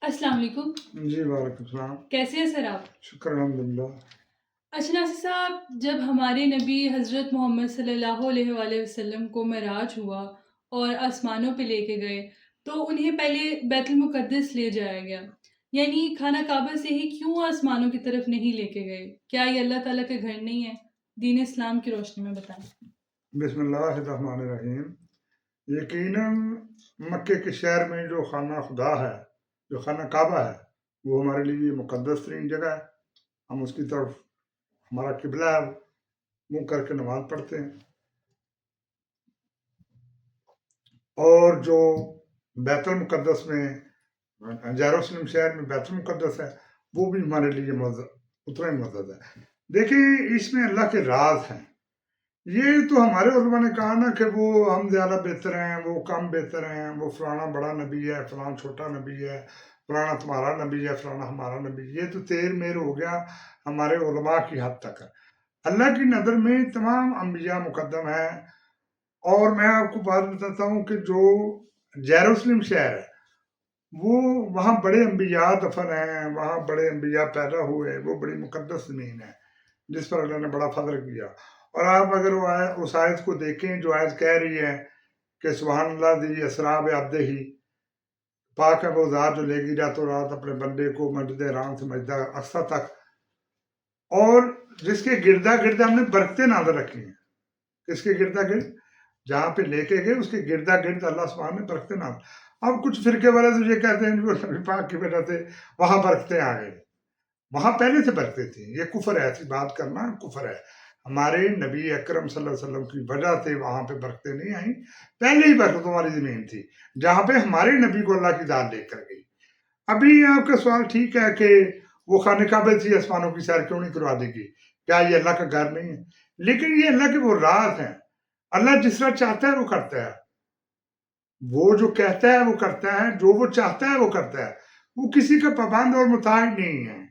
السلام علیکم۔ جی وعلیکم السلام۔ کیسے ہیں سر آپ؟ شکر الحمد للہ اچھا ناصر صاحب جب ہمارے نبی حضرت محمد صلی اللہ علیہ وآلہ وسلم کو معراج ہوا اور آسمانوں پہ لے کے گئے تو انہیں پہلے بیت المقدس لے جایا گیا۔ یعنی خانہ کعبہ سے ہی کیوں آسمانوں کی طرف نہیں لے کے گئے؟ کیا یہ اللہ تعالیٰ کے گھر نہیں ہے؟ دین اسلام کی روشنی میں بتائیں۔ بسم اللہ الرحمن الرحیم۔ یقیناً مکے کے شہر میں جو خانہ خدا ہے جو خانہ کعبہ ہے، وہ ہمارے لیے مقدس ترین جگہ ہے۔ ہم اس کی طرف ہمارا قبلہ ہے منہ کر کے نماز پڑھتے ہیں۔ اور جو بیت المقدس میں جیروسلم شہر میں بیت المقدس ہے، وہ بھی ہمارے لیے معزز اتنا ہی معزز ہے۔ دیکھیں، اس میں اللہ کے راز ہیں۔ یہ تو ہمارے علماء نے کہا نا کہ وہ ہم زیادہ بہتر ہیں، وہ کم بہتر ہیں، وہ فلانا بڑا نبی ہے، فلانا چھوٹا نبی ہے، فلانا تمہارا نبی ہے، فلانا ہمارا نبی یہ تو تیر میر ہو گیا ہمارے علماء کی حد تک۔ اللہ کی نظر میں تمام انبیاء مقدم ہیں۔ اور میں آپ کو بات بتاتا ہوں کہ جو جیروسلم شہر ہے، وہ وہاں بڑے انبیاء دفن ہیں، وہاں بڑے انبیاء پیدا ہوئے، وہ بڑی مقدس زمین ہے، جس پر اللہ نے بڑا فضل کیا۔ اور آپ اگر وہ اس آیت کو دیکھیں جو آیت کہہ رہی ہے کہ سبحان اللہ دی اسراب عبد ہی، پاک ہے وہ ذات جو لے گی رات و رات اپنے بندے کو مسجد رام سے مسجد اقصا تک۔ اور جس کے گردا گردا ہم نے برکتے نازر رکھی ہیں۔ کس کے گردا گرد؟ جہاں پہ لے کے گئے، اس کے گردا گرد اللہ سبحان نے برکتے نازر اب کچھ فرقے والے تو یہ کہتے ہیں جو نبی پاک کی وجہ سے وہاں برکتے آ گئے وہاں پہلے سے برکتے تھے یہ کفر ہے، ایسی بات کرنا کفر ہے۔ ہمارے نبی اکرم صلی اللہ علیہ وسلم کی وجہ سے وہاں پہ برکتیں نہیں آئیں۔ پہلے ہی برکتوں والی زمین تھی، جہاں پہ ہمارے نبی کو اللہ کی داد لے کر گئی۔ ابھی آپ کا سوال ٹھیک ہے کہ وہ خانہ کعبے سے آسمانوں کی سیر کیوں نہیں کروا دے گی کیا یہ اللہ کا گھر نہیں ہے؟ لیکن یہ اللہ کے وہ راز ہیں۔ اللہ جس طرح چاہتا ہے وہ کرتا ہے۔ وہ جو کہتا ہے وہ کرتا ہے، جو وہ چاہتا ہے وہ کرتا ہے۔ وہ کسی کا پابند اور متحد نہیں ہے۔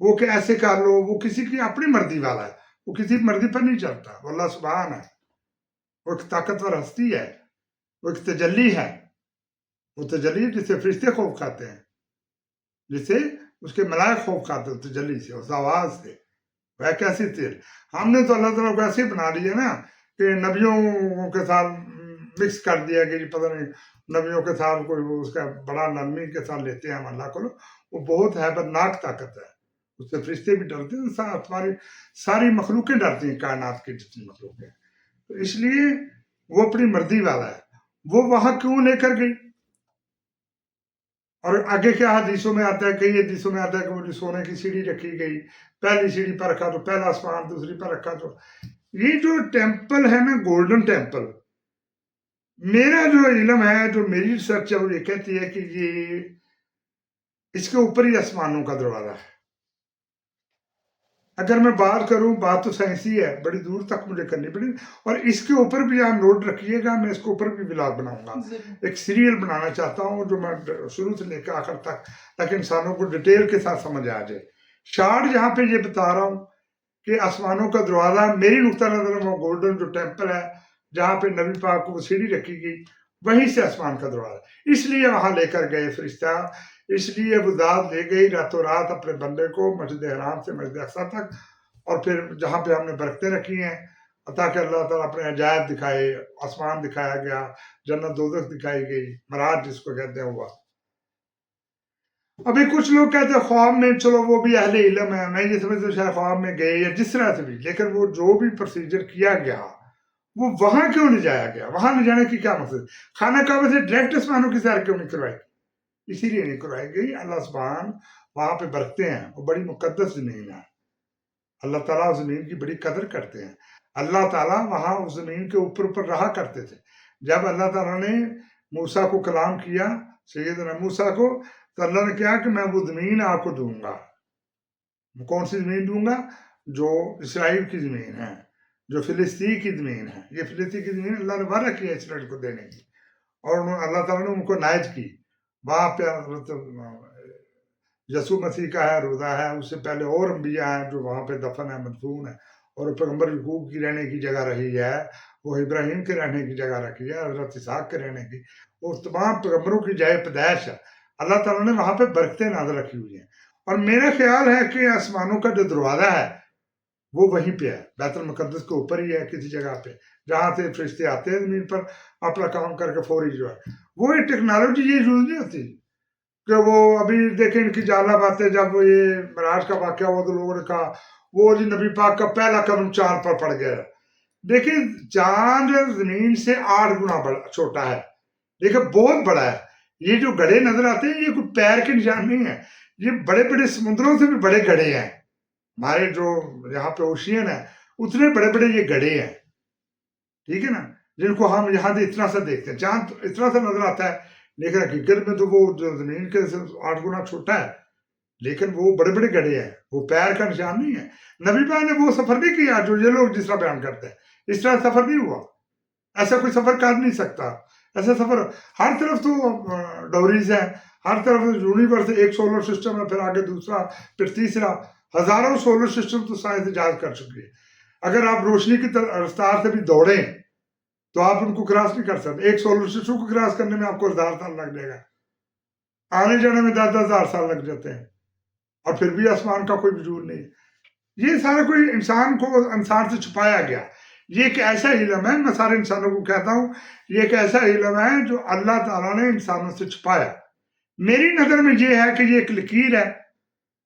وہ کہ ایسے کر لو، وہ کسی کی اپنی مرضی والا ہے۔ وہ کسی مرضی پر نہیں چلتا۔ وہ اللہ سبحان ہے۔ وہ ایک طاقتور ہستی ہے۔ وہ ایک تجلی ہے۔ وہ تجلی جسے فرشتے خوف کھاتے ہیں۔ جسے اس کے ملائک خوف کھاتے ہیں تجلی سے، اس آواز سے۔ وہ کیسی تیر ہم نے تو اللہ تعالیٰ کو ایسے بنا لیا نا کہ نبیوں کے ساتھ مکس کر دیا کہ جی پتہ نہیں نبیوں کے ساتھ کوئی اس کا بڑا نرمی کے ساتھ لیتے ہیں ہم اللہ کو۔ وہ بہت حیبتناک طاقت ہے۔ اس سے فرشتے بھی ڈرتے ہیں ہماری ساری مخلوقیں ڈرتی ہیں، کائنات کی جتنی مخلوقیں تو اس لیے وہ اپنی مرضی والا ہے۔ وہ وہاں کیوں لے کر گئی؟ اور آگے کیا حدیثوں میں آتا ہے؟ کئی حدیثوں میں آتا ہے کہ وہ جو سونے کی سیڑھی رکھی گئی، پہلی سیڑھی پر رکھا تو پہلا آسمان، دوسری پر رکھا تو۔ یہ جو ٹیمپل ہے نا گولڈن ٹیمپل۔ میرا جو علم ہے، جو میری ریسرچ ہے، وہ یہ کہتی ہے کہ یہ اس کے اوپر ہی آسمانوں کا دروازہ ہے۔ اگر میں بات کروں بات تو سائنسی ہے بڑی دور تک مجھے کرنی پڑی اور اس کے اوپر بھی آپ نوٹ رکھیے گا میں اس کے اوپر بھی ولاگ بناؤں گا۔ ایک سیریل بنانا چاہتا ہوں جو میں شروع سے لے کے آخر تک تاکہ انسانوں کو ڈیٹیل کے ساتھ سمجھ آ جائے۔ شارٹ یہاں پہ یہ بتا رہا ہوں کہ آسمانوں کا دروازہ میری نقطہ نظر میں گولڈن جو ٹیمپل ہے جہاں پہ نبی پاک کو وہ سیڑھی رکھی گئی وہیں سے آسمان کا دروازہ اس لیے وہاں لے کر گئے فرشتہ اس لیے وہ ذات لے گئی راتوں رات اپنے بندے کو مسجد حرام سے مسجد اقسا تک، اور پھر جہاں پہ ہم نے برکتیں رکھی ہیں تاکہ اللہ تعالیٰ اپنے عجائب دکھائے، آسمان دکھایا گیا، جنت دوزخ دکھائی گئی مراج جس کو کہتے ہیں ہوا۔ ابھی کچھ لوگ کہتے ہیں خواب میں، چلو وہ بھی اہل علم ہے میں یہ سمجھتا ہوں شاید خواب میں گئے یا جس طرح سے بھی، لیکن وہ جو بھی پروسیجر کیا گیا، وہ وہاں کیوں نہیں جایا گیا؟ وہاں نہیں جانے کی کیا مقصد؟ خانہ کعبہ سے ڈائریکٹ آسمانوں کی سیر کیوں نہیں کروائی اسی لیے نہیں کروائی گئی اللہ سبحان وہاں پہ برکتے ہیں، وہ بڑی مقدس زمین ہے۔ اللہ تعالیٰ اس زمین کی بڑی قدر کرتے ہیں۔ اللہ تعالیٰ وہاں اس زمین کے اوپر اوپر رہا کرتے تھے۔ جب اللہ تعالیٰ نے موسا کو کلام کیا سید موسا کو، تو اللہ نے کیا کہ میں وہ زمین آپ کو دوں گا۔ کون سی زمین دوں گا؟ جو اسرائیل کی زمین ہے، جو فلسطین کی زمین ہے۔ یہ فلسطین کی زمین اللہ نے وعدہ کیا اسرائیل کو دینے کی۔ اور اللہ تعالیٰ نے ان کو نائج کی۔ وہاں پہ حضرت یسو مسیح کا ہے، روزہ ہے، اس سے پہلے اور انبیاء ہیں جو وہاں پہ دفن ہے مدفون ہے اور پیغمبر یقوب کی رہنے کی جگہ رہی ہے، وہ ابراہیم کے رہنے کی جگہ رکھی ہے، حضرت اسحاق کے رہنے کی۔ اور تمام پیغمبروں کی جائے پیدائش ہے۔ اللہ تعالیٰ نے وہاں پہ برکتیں نازل رکھی ہوئی ہیں۔ اور میرا خیال ہے کہ آسمانوں کا جو دروازہ ہے، وہ وہیں پہ ہے۔ بیت المقدس کے اوپر ہی ہے، کسی جگہ پہ۔ جہاں سے فرشتے آتے ہیں زمین پر، اپنا کام کر کے فوری جو ہے۔ وہ یہ ٹیکنالوجی یہ یوز نہیں ہوتی کہ وہ ابھی دیکھیں ان کی جالا باتیں، جب یہ مراج کا واقعہ ہوا تو لوگوں نے کہا وہ جی نبی پاک کا پہلا قدم چاند پر پڑ گیا۔ دیکھیں چاند زمین سے آٹھ گنا بڑا، چھوٹا ہے۔ دیکھیں بہت بڑا ہے۔ یہ جو گڑے نظر آتے ہیں، یہ کوئی پیر کے نشان نہیں ہے۔ یہ بڑے بڑے سمندروں سے بھی بڑے گڑے ہیں۔ ہمارے جو یہاں پہ اوشین ہے اتنے بڑے بڑے یہ گڑے ہیں۔ ٹھیک ہے نا؟ جن کو ہم یہاں سے اتنا سا دیکھتے ہیں۔ چاند اتنا سا نظر آتا ہے، لیکن حقیقت میں تو وہ زمین کے آٹھ گنا چھوٹا ہے، لیکن وہ بڑے بڑے گڑے ہیں۔ وہ پیر کا نشان نہیں ہے۔ نبی پاک نے وہ سفر نہیں کیا جو یہ لوگ جس طرح بیان کرتے ہیں۔ اس طرح سفر نہیں ہوا۔ ایسا کوئی سفر کر نہیں سکتا۔ ایسا سفر ہر طرف تو ڈوریز ہیں۔ ہر طرف یونیورس، ایک سولر سسٹم ہے، پھر آگے دوسرا، پھر تیسرا۔ ہزاروں سولر سسٹم تو سائنس ایجاد کر چکی ہے اگر آپ روشنی کی رفتار سے بھی دوڑیں تو آپ ان کو کراس نہیں کر سکتے۔ ایک سولر سسٹم کو کراس کرنے میں آپ کو ہزار سال لگ جائے گا۔ آنے جانے میں دس دس ہزار سال لگ جاتے ہیں۔ اور پھر بھی آسمان کا کوئی وجود نہیں۔ یہ سارا کوئی انسان کو انسان سے چھپایا گیا۔ یہ ایک ایسا علم ہے، میں سارے انسانوں کو کہتا ہوں، یہ ایک ایسا علم ہے جو اللہ تعالیٰ نے انسانوں سے چھپایا۔ میری نظر میں یہ ہے کہ یہ ایک لکیر ہے۔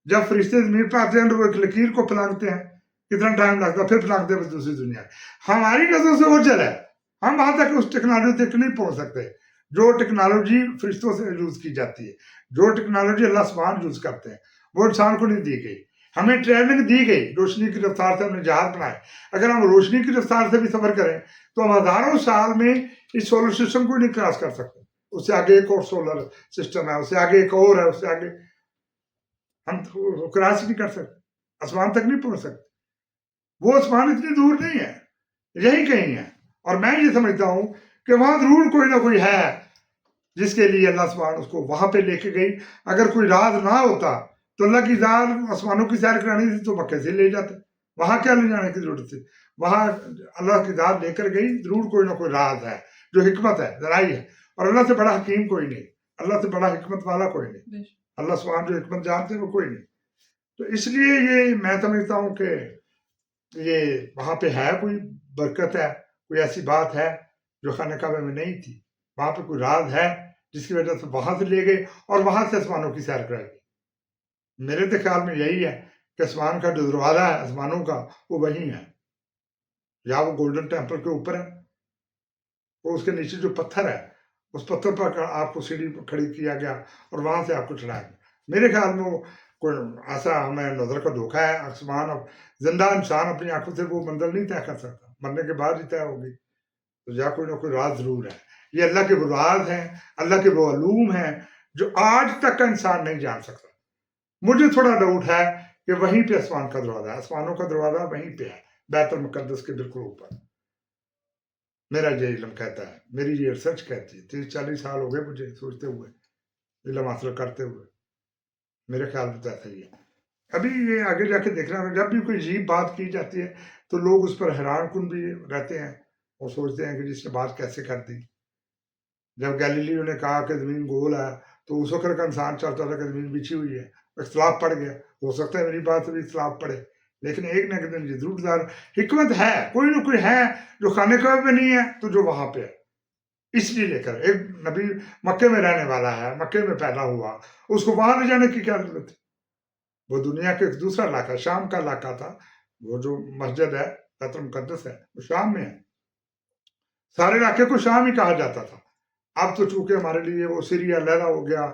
جب فرشتے زمین پہ آتے ہیں تو وہ ایک لکیر کو پھلانگتے ہیں۔ کتنا ٹائم لگتا ہے، پھر پھلانگتے ہیں دوسری دنیا۔ ہماری نظر سے اوجل ہے۔ ہم وہاں تک اس ٹیکنالوجی تک نہیں پہنچ سکتے۔ جو ٹیکنالوجی فرشتوں سے یوز کی جاتی ہے، جو ٹیکنالوجی اللہ سبحان یوز کرتے ہیں، وہ انسان کو نہیں دی گئی۔ ہمیں ٹریننگ دی گئی، روشنی کی رفتار سے ہم نے جہاز بنائے۔ اگر ہم روشنی کی رفتار سے بھی سفر کریں، تو ہم ہزاروں سال میں اس سولر سسٹم کو نہیں کراس کر سکتے۔ اس سے آگے ایک اور سولر سسٹم ہے، اس سے آگے ایک اور ہے، اس سے آگے۔ ہم کراس نہیں کر سکتے۔ آسمان تک نہیں پہنچ سکتے۔ وہ آسمان اتنی دور نہیں ہے، یہی کہیں ہیں اور میں یہ سمجھتا ہوں کہ وہاں ضرور کوئی نہ کوئی ہے جس کے لیے اللہ سبحان اس کو وہاں پہ لے کے گئی۔ اگر کوئی راز نہ ہوتا تو اللہ کی زار آسمانوں کی سیر کرانی تھی تو مکے سے لے جاتے۔ وہاں کیا لے جانے کی ضرورت تھی؟ وہاں اللہ کی ذات لے کر گئی ضرور کوئی نہ کوئی راز ہے جو حکمت ہے ذرائع ہے۔ اور اللہ سے بڑا حکیم کوئی نہیں اللہ سے بڑا حکمت والا کوئی نہیں۔ اللہ سبحان جو حکمت جانتے ہیں وہ کوئی نہیں۔ تو اس لیے یہ میں سمجھتا ہوں کہ یہ وہاں پہ ہے کوئی برکت ہے۔ کوئی ایسی بات ہے جو خانہ کعبہ میں نہیں تھی؟ وہاں پہ کوئی راز ہے جس کی وجہ سے وہاں سے لے گئے اور وہاں سے آسمانوں کی سیر کرائی گئی؟ میرے تو خیال میں یہی ہے کہ آسمان کا جو دروازہ ہے، آسمانوں کا، وہ وہیں ہے۔ یا وہ گولڈن ٹیمپل کے اوپر ہے؟ اور اس کے نیچے جو پتھر ہے، اس پتھر پر آپ کو سیڑھی کھڑی کیا گیا اور وہاں سے آپ کو چڑھایا گیا۔ میرے خیال میں وہ کوئی ایسا ہمیں نظر کا دھوکہ ہے، آسمان زندہ انسان اپنی آنکھوں سے وہ منظر نہیں طے کر سکتا۔ مرنے کے بعد ہی طے ہوگی تو یا کوئی نہ کوئی راز ضرور ہے۔ یہ اللہ کے وہ راز ہیں، اللہ کے وہ علوم ہیں جو آج تک کا انسان نہیں جان سکتا۔ مجھے تھوڑا ڈاؤٹ ہے کہ وہیں پہ آسمان کا دروازہ ہے۔ آسمانوں کا دروازہ وہیں پہ ہے، بیت المقدس کے بالکل اوپر۔ میرا یہ علم کہتا ہے، میری یہ ریسرچ کہتی ہے، تیس چالیس سال ہو گئے مجھے سوچتے ہوئے، علم حاصل کرتے ہوئے۔ میرے خیال میں تو ایسا ہی ہے۔ ابھی یہ آگے جا کے دیکھنا ہوگا جب بھی کوئی عجیب بات کی جاتی ہے تو لوگ اس پر حیران کن بھی رہتے ہیں اور سوچتے ہیں کہ جس نے بات کیسے کر دی۔ جب گیلیلیو نے کہا کہ زمین گول ہے، تو اس وقت کا انسان چاہتا تھا کہ زمین بچھی ہوئی ہے، اختلاف پڑ گیا۔ ہو سکتا ہے میری بات بھی اختلاف پڑے، لیکن ایک نہ ایک دن ضرور دار حکمت ہے، کوئی نہ کوئی ہے جو خانے کا میں نہیں ہے، تو جو وہاں پہ ہے۔ اس لیے لے کر، ایک نبی مکے میں رہنے والا ہے مکے میں پیدا ہوا، اس کو وہاں لے جانے کی کیا ضرورت ہے؟ وہ دنیا کا ایک دوسرا علاقہ شام کا علاقہ تھا۔ وہ جو مسجد ہے، بیت المقدس ہے، وہ شام میں ہے۔ سارے علاقے کو شام ہی کہا جاتا تھا۔ اب تو چونکہ ہمارے لیے وہ سیریا علیحدہ ہو گیا،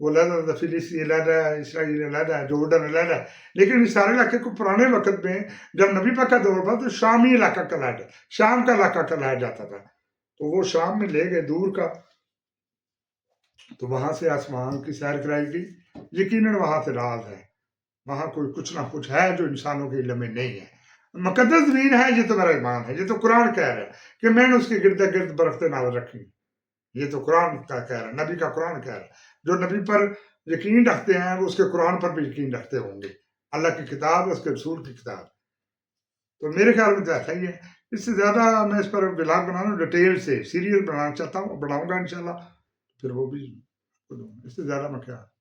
وہ علیحدہ فلسطین علیحدہ ہے، اسرائیل علیحدہ ہے جورڈن علیحدہ ہے۔ لیکن اس سارے علاقے کو پرانے وقت میں جب نبی پاک کا دور تھا تو شامی علاقہ کہلایا جاتا شام کا علاقہ کہلایا جاتا تھا۔ تو وہ شام میں لے گئے دور کا۔ تو وہاں سے آسمان کی سیر کرائی گئی۔ یقیناً وہاں سے راز ہے۔ وہاں کوئی کچھ نہ کچھ ہے جو انسانوں کے علم میں نہیں ہے۔ مقدس زمین ہے، یہ تو میرا ایمان ہے۔ یہ تو قرآن کہہ رہا ہے کہ میں نے اس کے گرد گرد برفت ناز رکھی۔ یہ تو قرآن کا کہہ رہا ہے، نبی کا قرآن کہہ رہا ہے۔ جو نبی پر یقین رکھتے ہیں، وہ اس کے قرآن پر بھی یقین رکھتے ہوں گے۔ اللہ کی کتاب، اس کے رسول کی کتاب۔ تو میرے خیال میں تو ایسا ہی ہے۔ اس سے زیادہ میں اس پر بلاگ بنانا، ڈیٹیل سے، سیریل بنانا چاہتا ہوں، بناؤں گا انشاءاللہ۔ پھر وہ بھی اس سے زیادہ میں خیال